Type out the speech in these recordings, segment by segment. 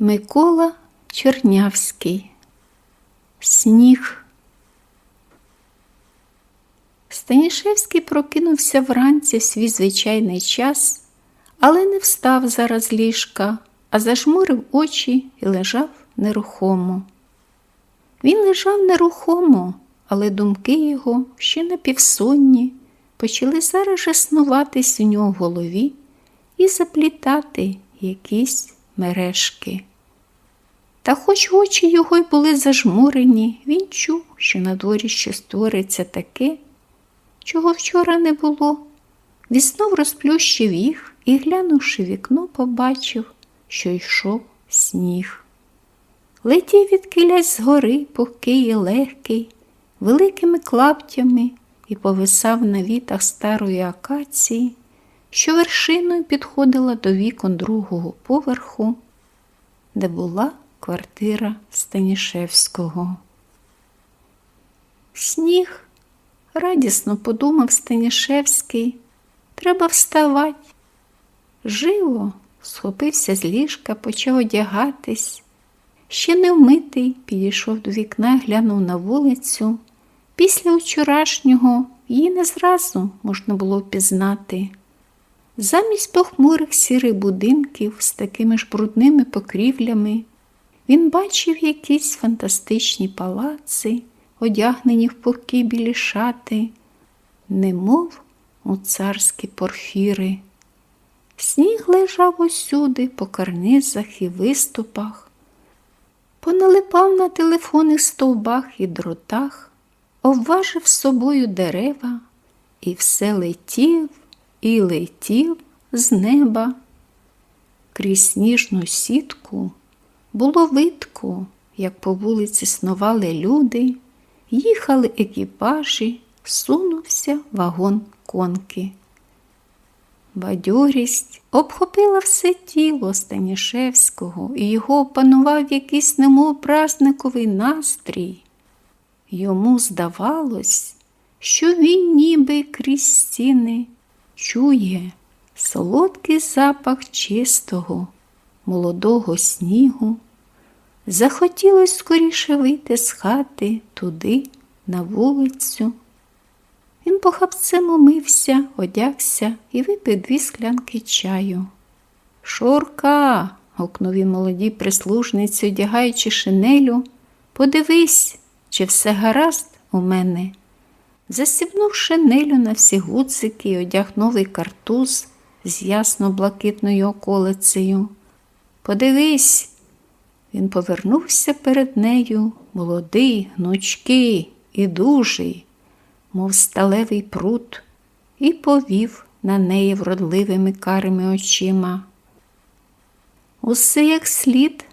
Микола Чернявський Сніг. Станішевський прокинувся вранці в свій звичайний час, але не встав зараз ліжка, а зажмурив очі і лежав нерухомо. Він лежав нерухомо, але думки його, ще напівсонні, почали зараз же снуватись у нього в голові і заплітати якісь мережки. Та хоч очі його й були зажмурені, він чув, що на дворі щось твориться таке, чого вчора не було. Він розплющив їх і, глянувши вікно, побачив, що йшов сніг. Летів від килясь згори, пухкий і легкий, великими клаптями і повисав на вітах старої акації, що вершиною підходила до вікон другого поверху, де була квартира Станішевського. Сніг, радісно подумав Станішевський, треба вставати. Живо схопився з ліжка, почав одягатись. Ще не вмитий, підійшов до вікна, глянув на вулицю. Після вчорашнього її не зразу можна було впізнати. Замість похмурих сірих будинків з такими ж брудними покрівлями він бачив якісь фантастичні палаци, одягнені в пухкі білі шати, немов у царські порфіри. Сніг лежав усюди, по карнизах і виступах, поналипав на телефонних стовбах і дротах, обважив собою дерева і все летів і летів з неба. Крізь сніжну сітку було видко, як по вулиці снували люди, їхали екіпажі, сунувся вагон конки. Бадьорість обхопила все тіло Станішевського і його опанував якийсь немов празниковий настрій. Йому здавалось, що він ніби крізь стіни чує солодкий запах чистого, молодого снігу. Захотілось скоріше вийти з хати туди, на вулицю. Він похапцем умився, одягся і випив дві склянки чаю. Шурка, гукнув він молодій прислужниці, одягаючи шинелю, подивись, чи все гаразд у мене. Засібнув шинелю на всі гудзики і одяг новий картуз з ясно-блакитною околицею. Подивись, він повернувся перед нею, молодий, гнучкий і дужий, мов сталевий прут, і повів на неї вродливими карими очима. Усе як слід,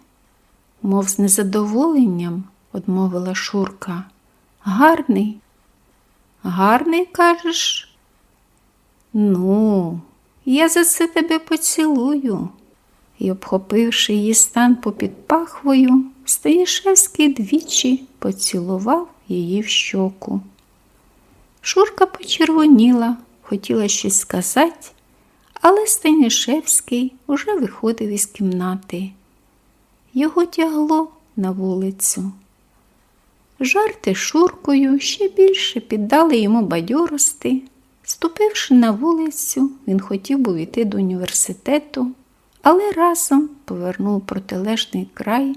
мов з незадоволенням, одмовила Шурка. Гарний. Гарний, кажеш? Ну, я за це тебе поцілую. І, обхопивши її стан попід пахвою, Станішевський двічі поцілував її в щоку. Шурка почервоніла, хотіла щось сказати, але Станішевський уже виходив із кімнати. Його тягло на вулицю. Жарти Шуркою ще більше піддали йому бадьорости. Ступивши на вулицю, він хотів був іти до університету, але разом повернув протилежний край.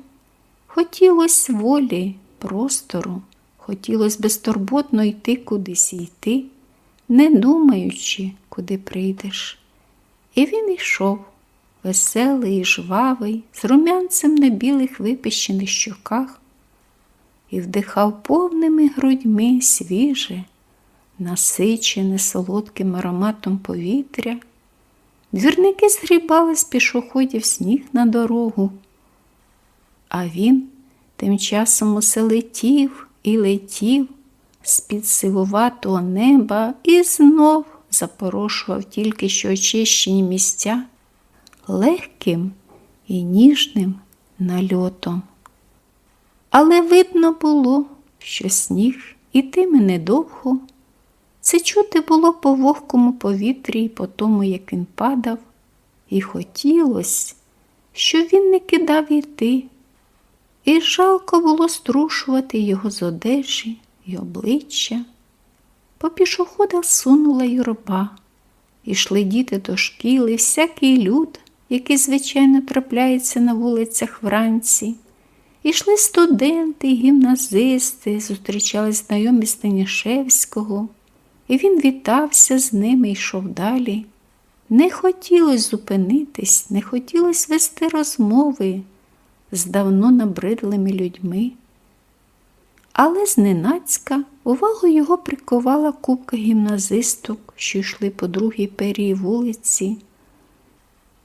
Хотілося волі, простору, хотілося безтурботно йти кудись йти, не думаючи, куди прийдеш. І він йшов, веселий і жвавий, з румянцем на білих випищених щоках, і вдихав повними грудьми свіже, насичене солодким ароматом повітря. Двірники згрібали з пішоходів сніг на дорогу, а він тим часом усе летів і летів з-під сивуватого неба і знов запорошував тільки що очищені місця легким і ніжним нальотом. Але видно було, що сніг ітиме недовго. Це чути було по вогкому повітрі і по тому, як він падав, і хотілося, що він не кидав іти, і жалко було струшувати його з одежі й обличчя. По пішоходах сунула юрба. Ішли діти до шкіли, всякий люд, який, звичайно, трапляється на вулицях вранці. Ішли студенти, гімназисти, зустрічали знайомі Станішевського, і він вітався з ними і йшов далі. Не хотілося зупинитись, не хотілося вести розмови з давно набридлими людьми. Але зненацька увагу його прикувала купка гімназисток, що йшли по другій перії вулиці.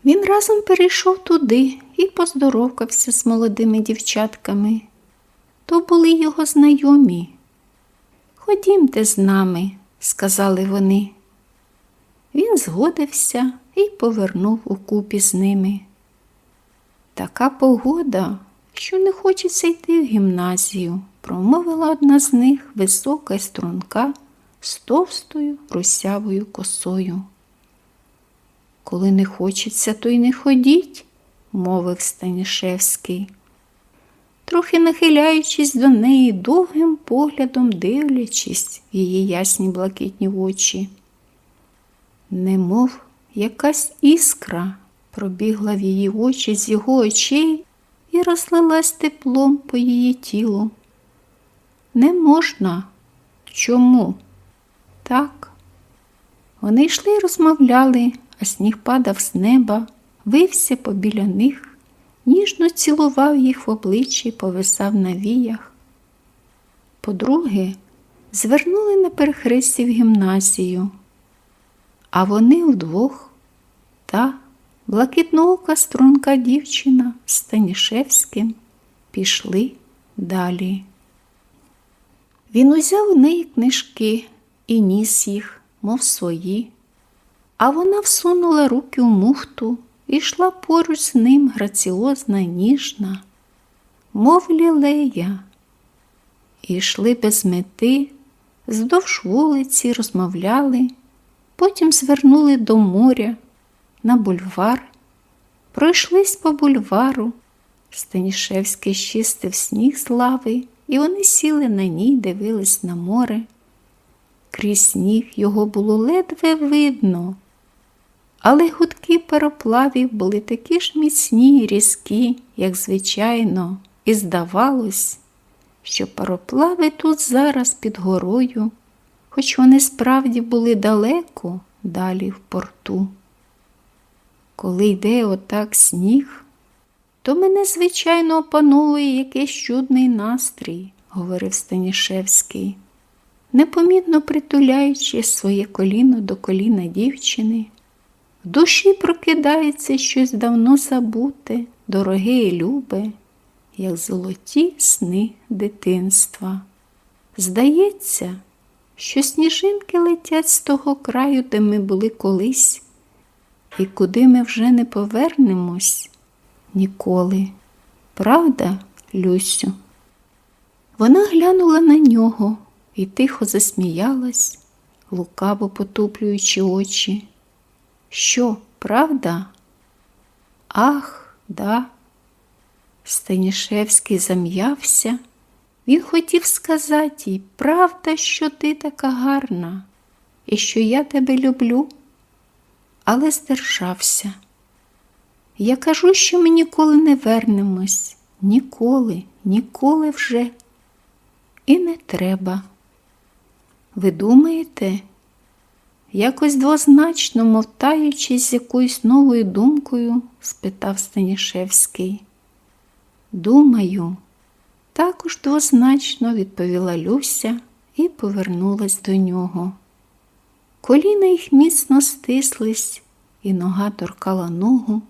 Він разом перейшов туди і поздоровкався з молодими дівчатками. То були його знайомі. Ходімте з нами, сказали вони. Він згодився і повернув укупі з ними. Така погода, що не хочеться йти в гімназію, промовила одна з них висока й струнка з товстою русявою косою. Коли не хочеться, то й не ходіть, мовив Станішевський, трохи нахиляючись до неї довгим поглядом дивлячись в її ясні блакитні очі. Немов якась іскра пробігла в її очі з його очей і розлилась теплом по її тілу. Не можна. Чому? Так. Вони йшли і розмовляли, а сніг падав з неба, вився побіля них, ніжно цілував їх в обличчі, повисав на віях. По-друге, звернули на перехресті в гімназію, а вони вдвох та блакитноока струнка дівчина з Станішевським пішли далі. Він узяв у неї книжки і ніс їх, мов свої, а вона всунула руки у мухту і йшла поруч з ним граціозна, ніжна, мов лілея. І йшли без мети, здовж вулиці розмовляли, потім звернули до моря на бульвар, пройшлись по бульвару. Станішевський щистив сніг з лави, і вони сіли на ній, дивились на море. Крізь сніг його було ледве видно, але гудки пароплавів були такі ж міцні й різкі, як звичайно, і здавалось, що пароплави тут зараз під горою, хоч вони справді були далеко далі в порту. Коли йде отак сніг, то мене, звичайно, опановує якийсь чудний настрій, говорив Станішевський, непомітно притуляючи своє коліно до коліна дівчини. В душі прокидається щось давно забуте, дороге і любе, як золоті сни дитинства. Здається, що сніжинки летять з того краю, де ми були колись, і куди ми вже не повернемось ніколи. Правда, Люсю? Вона глянула на нього і тихо засміялась, лукаво потуплюючи очі. Що, правда? Ах, да. Станішевський зам'явся. Він хотів сказати їй, правда, що ти така гарна і що я тебе люблю, але здержався. Я кажу, що ми ніколи не вернемось, ніколи, ніколи вже. І не треба. Ви думаєте? Якось двозначно, мовтаючись з якоюсь новою думкою, спитав Станішевський. Думаю, також двозначно відповіла Люся і повернулась до нього. Коліна їх міцно стислись, і нога торкала ногу.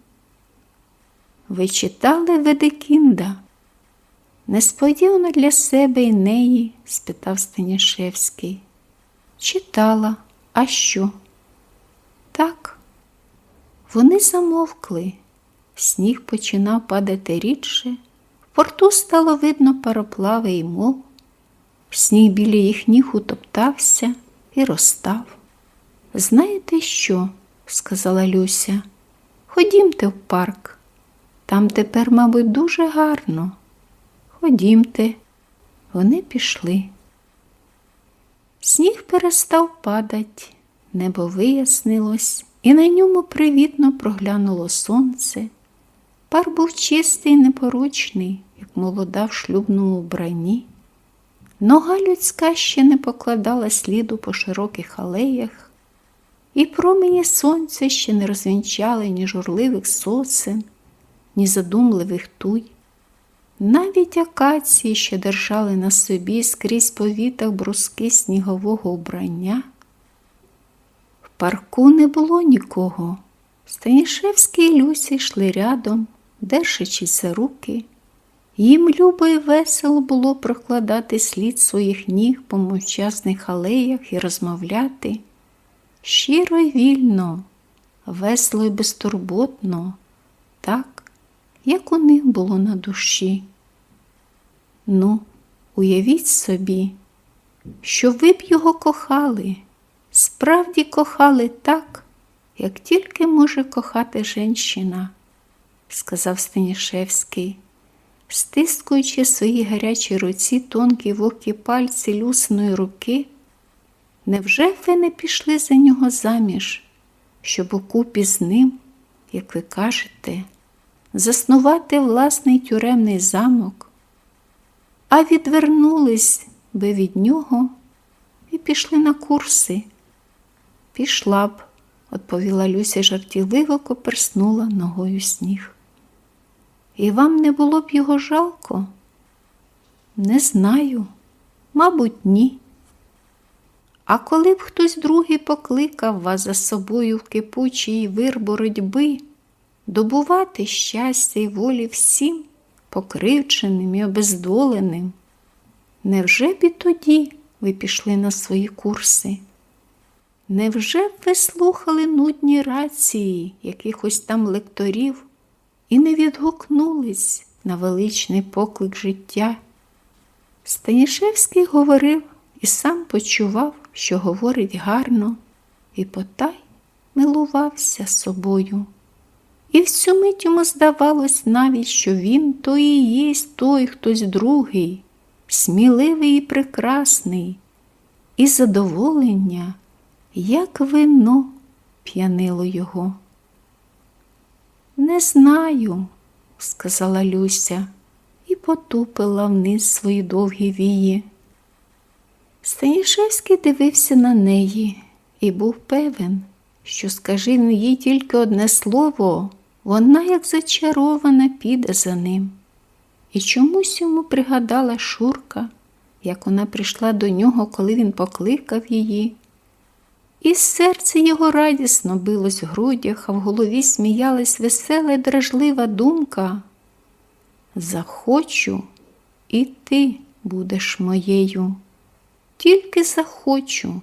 Ви читали Ведекінда? Несподівано для себе і неї? спитав Станішевський. Читала, а що? Так. Вони замовкли. Сніг починав падати рідше, в порту стало видно пароплави і мов. Сніг біля їх ніг утоптався і розстав. Знаєте що? сказала Люся. Ходімте в парк. Там тепер, мабуть, дуже гарно. Ходімте, вони пішли. Сніг перестав падать, небо вияснилось, і на ньому привітно проглянуло сонце. Пар був чистий і непорочний, як молода в шлюбному вбранні. Нога людська ще не покладала сліду по широких алеях, і промені сонця ще не розвінчали ні журливих сосен, ні задумливих туй. Навіть акації, що держали на собі скрізь по вітах бруски снігового убрання. В парку не було нікого. Станішевський і Люсі йшли рядом, держачись за руки. Їм любо і весело було прокладати слід своїх ніг по мовчазних алеях і розмовляти. Щиро й вільно, весело й безтурботно, так, як у них було на душі. Ну, уявіть собі, що ви б його кохали, справді кохали так, як тільки може кохати жінщина, сказав Станішевський, стискуючи свої гарячі руці тонкі вокі пальці люсної руки. Невже ви не пішли за нього заміж, щоб укупі з ним, як ви кажете, заснувати власний тюремний замок? А відвернулись би від нього і пішли на курси. Пішла б, відповіла Люся жартівливо коперснула ногою сніг. І вам не було б його жалко? Не знаю, мабуть, ні. А коли б хтось другий покликав вас за собою в кипучий вир боротьби, добувати щастя й волі всім, покривченим і обездоленим. Невже б і тоді ви пішли на свої курси? Невже б ви слухали нудні рації якихось там лекторів і не відгукнулись на величний поклик життя? Станішевський говорив і сам почував, що говорить гарно, і потай милувався собою. І всю мить йому здавалось навіть, що він то і є той хтось другий, сміливий і прекрасний, і задоволення, як вино п'янило його. Не знаю, сказала Люся і потупила вниз свої довгі вії. Станішевський дивився на неї і був певен, що скажи їй тільки одне слово. Вона, як зачарована, піде за ним. І чомусь йому пригадала Шурка, як вона прийшла до нього, коли він покликав її. І серце його радісно билось в грудях, а в голові сміялась весела й дражлива думка. Захочу, і ти будеш моєю, тільки захочу.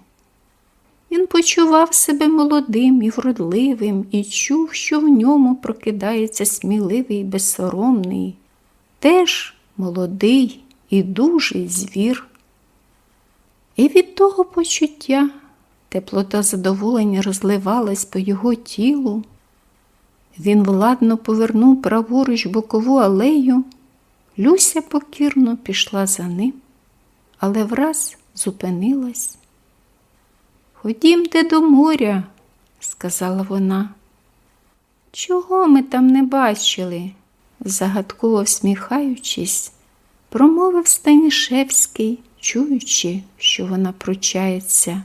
Він почував себе молодим і вродливим і чув, що в ньому прокидається сміливий, безсоромний, теж молодий і дужий звір. І від того почуття теплота задоволення розливалась по його тілу. Він владно повернув праворуч бокову алею, Люся покірно пішла за ним, але враз зупинилась. Ходімте до моря, сказала вона. Чого ми там не бачили? загадково всміхаючись, промовив Станішевський, чуючи, що вона пручається.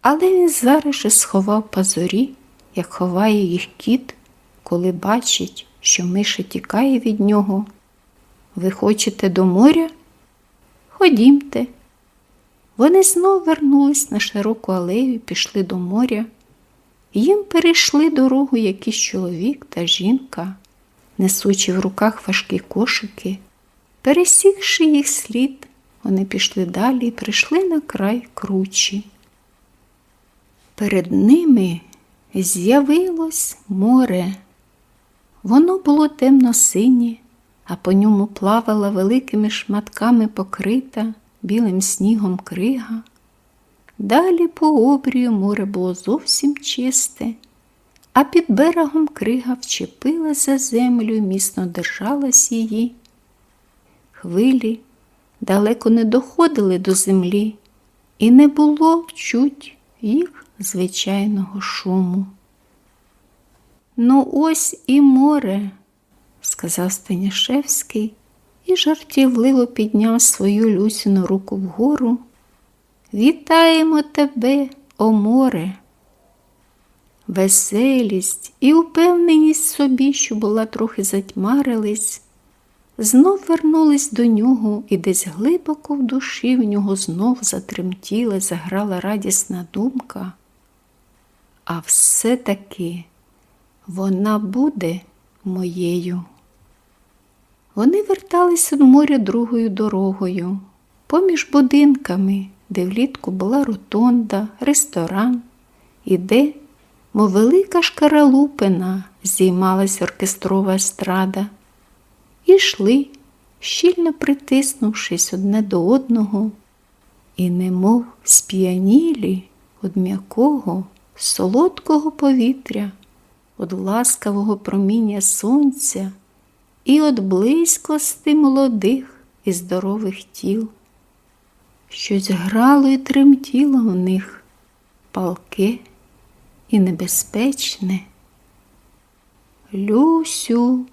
Але він зараз же сховав пазурі, як ховає їх кіт, коли бачить, що миша тікає від нього. Ви хочете до моря? Ходімте. Вони знов вернулись на широку алею і пішли до моря. Їм перейшли дорогу якийсь чоловік та жінка, несучи в руках важкі кошики. Пересікши їх слід, вони пішли далі і прийшли на край кручі. Перед ними з'явилось море. Воно було темно-синє, а по ньому плавала великими шматками покрита білим снігом крига. Далі по обрію море було зовсім чисте, а під берегом крига вчепила за землю міцно держалась її. Хвилі далеко не доходили до землі, і не було чуть їх звичайного шуму. Ну, ось і море, сказав Станішевський і жартівливо підняв свою Люсіну руку вгору. Вітаємо тебе, о море! Веселість і упевненість собі, що була трохи затьмарились, знов вернулись до нього, і десь глибоко в душі в нього знов затремтіла, заграла радісна думка. А все-таки вона буде моєю. Вони вертались від моря другою дорогою, поміж будинками, де влітку була ротонда, ресторан, і де, мов велика шкаралупина, здіймалась оркестрова естрада, і йшли, щільно притиснувшись одне до одного, і немов сп'янілі від м'якого, солодкого повітря, від ласкавого проміння сонця і від близькости молодих і здорових тіл. Щось грало і тремтіло в них палке і небезпечне. Люсю,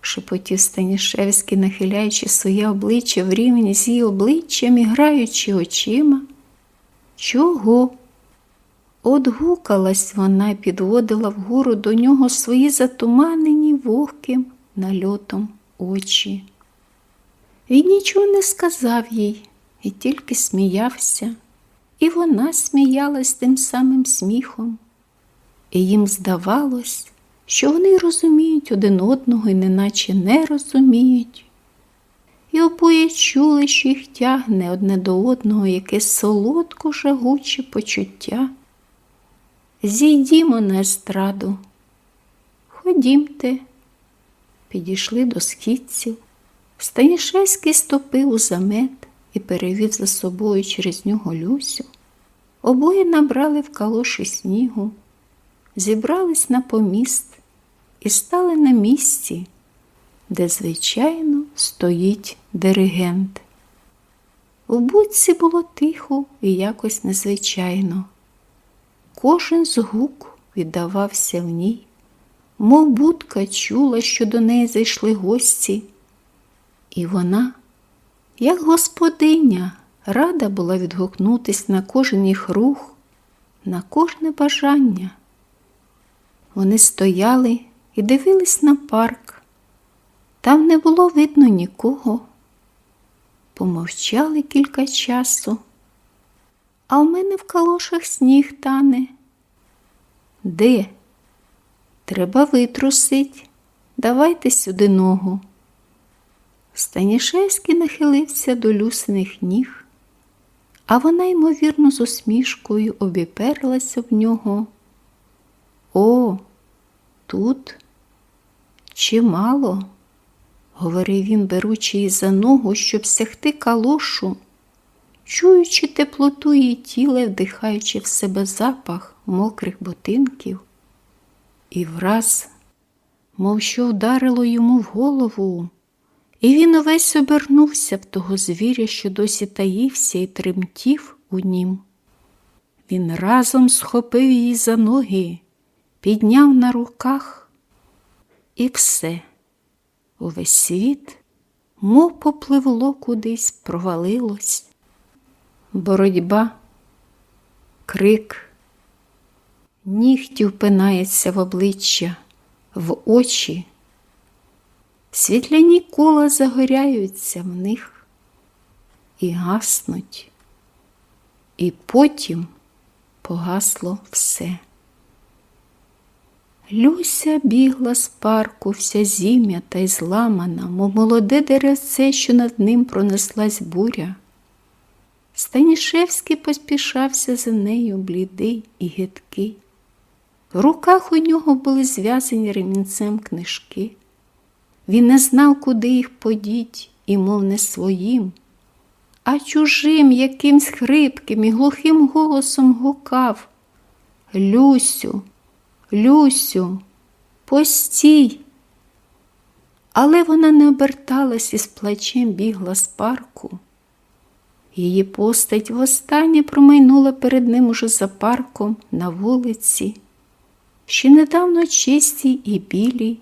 шепотів Станішевський, нахиляючи своє обличчя в рівні з її обличчям і граючи очима. Чого? Одгукалась вона і підводила вгору до нього свої затуманені вогким нальотом очі. Він нічого не сказав їй і тільки сміявся, і вона сміялась тим самим сміхом. І їм здавалось, що вони розуміють один одного і неначе не розуміють. І обоє чули, що їх тягне одне до одного якесь солодко жагуче почуття. Зійдімо на естраду. Ходімте, підійшли до східців. Станішевський ступив у замет і перевів за собою через нього Люсю. Обоє набрали в калоші снігу, зібрались на поміст і стали на місці, де, звичайно, стоїть диригент. У будці було тихо і якось незвичайно. Кожен згук віддавався в ній, мов будка чула, що до неї зайшли гості, і вона, як господиня, рада була відгукнутись на кожен їх рух, на кожне бажання. Вони стояли і дивились на парк. Там не було видно нікого. Помовчали кілька часу, а в мене в калошах сніг тане. Де? Треба витрусить. Давайте сюди ногу. Станішевський нахилився до люсиних ніг, а вона, ймовірно, з усмішкою обіперлася в нього. О, тут чимало, говорив він, беручи її за ногу, щоб сягти калошу, чуючи теплоту її тіла, вдихаючи в себе запах мокрих ботинків, і враз, мов що вдарило йому в голову, і він увесь обернувся в того звіря, що досі таївся і тремтів у нім. Він разом схопив її за ноги, підняв на руках, і все, увесь світ, мов попливло кудись, провалилось. Боротьба, крик, нігті впинається в обличчя, в очі. Світляні кола загоряються в них і гаснуть, і потім погасло все. Люся бігла з парку, вся зім'ята й зламана, мов молоде деревце, що над ним пронеслась буря. Станішевський поспішався за нею блідий і гидкий. В руках у нього були зв'язані ремінцем книжки. Він не знав, куди їх подіть, і, мов не своїм, а чужим якимсь хрипким і глухим голосом гукав Люсю, Люсю, постій. Але вона не оберталась і з плачем бігла з парку. Її постать востаннє промайнула перед ним уже за парком на вулиці, ще недавно чистій і білій,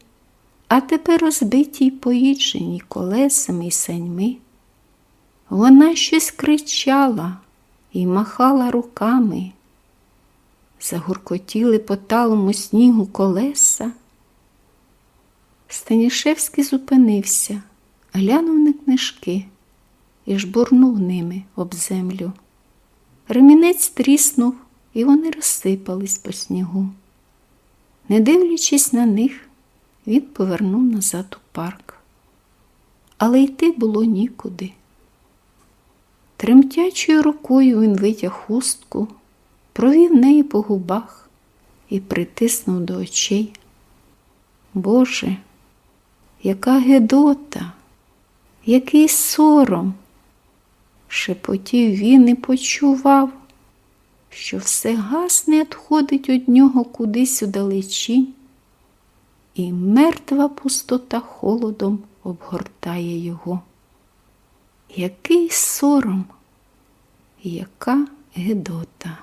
а тепер розбитій й поїдженій колесами й саньми. Вона щось кричала і махала руками. Загуркотіли по талому снігу колеса. Станішевський зупинився, глянув на книжки і жбурнув ними об землю. Ремінець тріснув, і вони розсипались по снігу. Не дивлячись на них, він повернув назад у парк. Але йти було нікуди. Тремтячою рукою він витяг хустку, провів неї по губах і притиснув до очей. Боже, яка гедота, який сором. Шепотів він і почував, що все гасне відходить від нього кудись удалечінь, і мертва пустота холодом обгортає його. Який сором, яка гедота.